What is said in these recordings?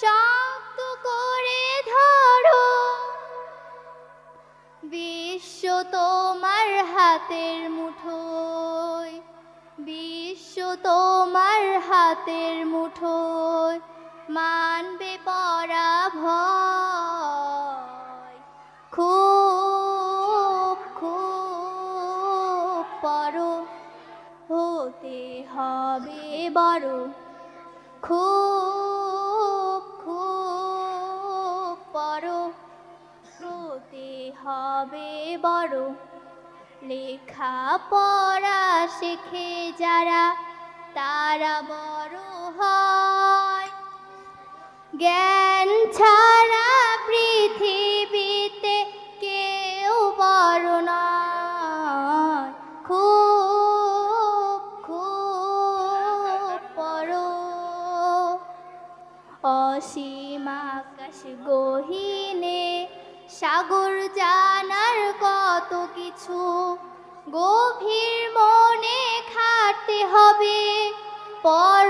শব্দ করে ধরো। বিশ্ব তোমার হাতের মুঠোয়, বিশ্ব তোমার হাতের মুঠোয় মানবে পরাভয়। খুব খুব বড় হতে হবে বড়। বড়। লেখা পড়া শেখে যারা, তারা বড় হয়। জ্ঞান ছাড়া পৃথিবীতে কেউ বড় নয়। খুব খুব বড়। অসীম আকাশ গহিনে সাগর কত কিছু গভীর মনে খাটতে হবে পর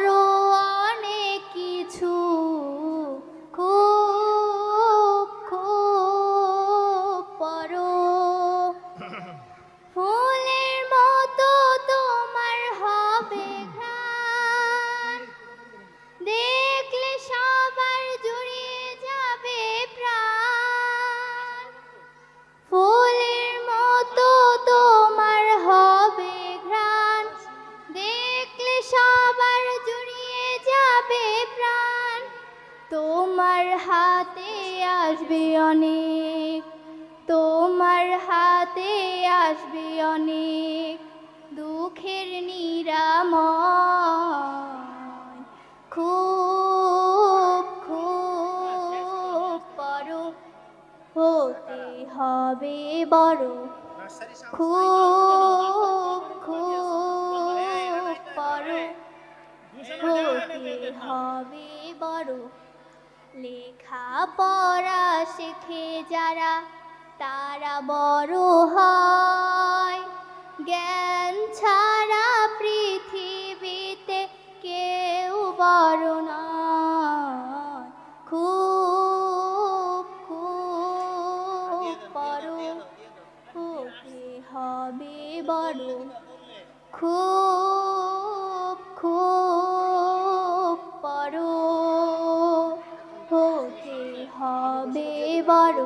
তোমার হাতে আসবে অনেক, তোমার হাতে আসবে অনেক দুঃখের নিরাম খুব খুব বড় হতে হবে বড়। খুব খুব বড় হতে হবে বড়। লেখা পড়া শেখে যারা, তারা বড় হয়। জ্ঞান ছাড়া পৃথিবীতে কেউ বড় নয়। খুব খুব বড় হবে বড়। খুব হবে বড়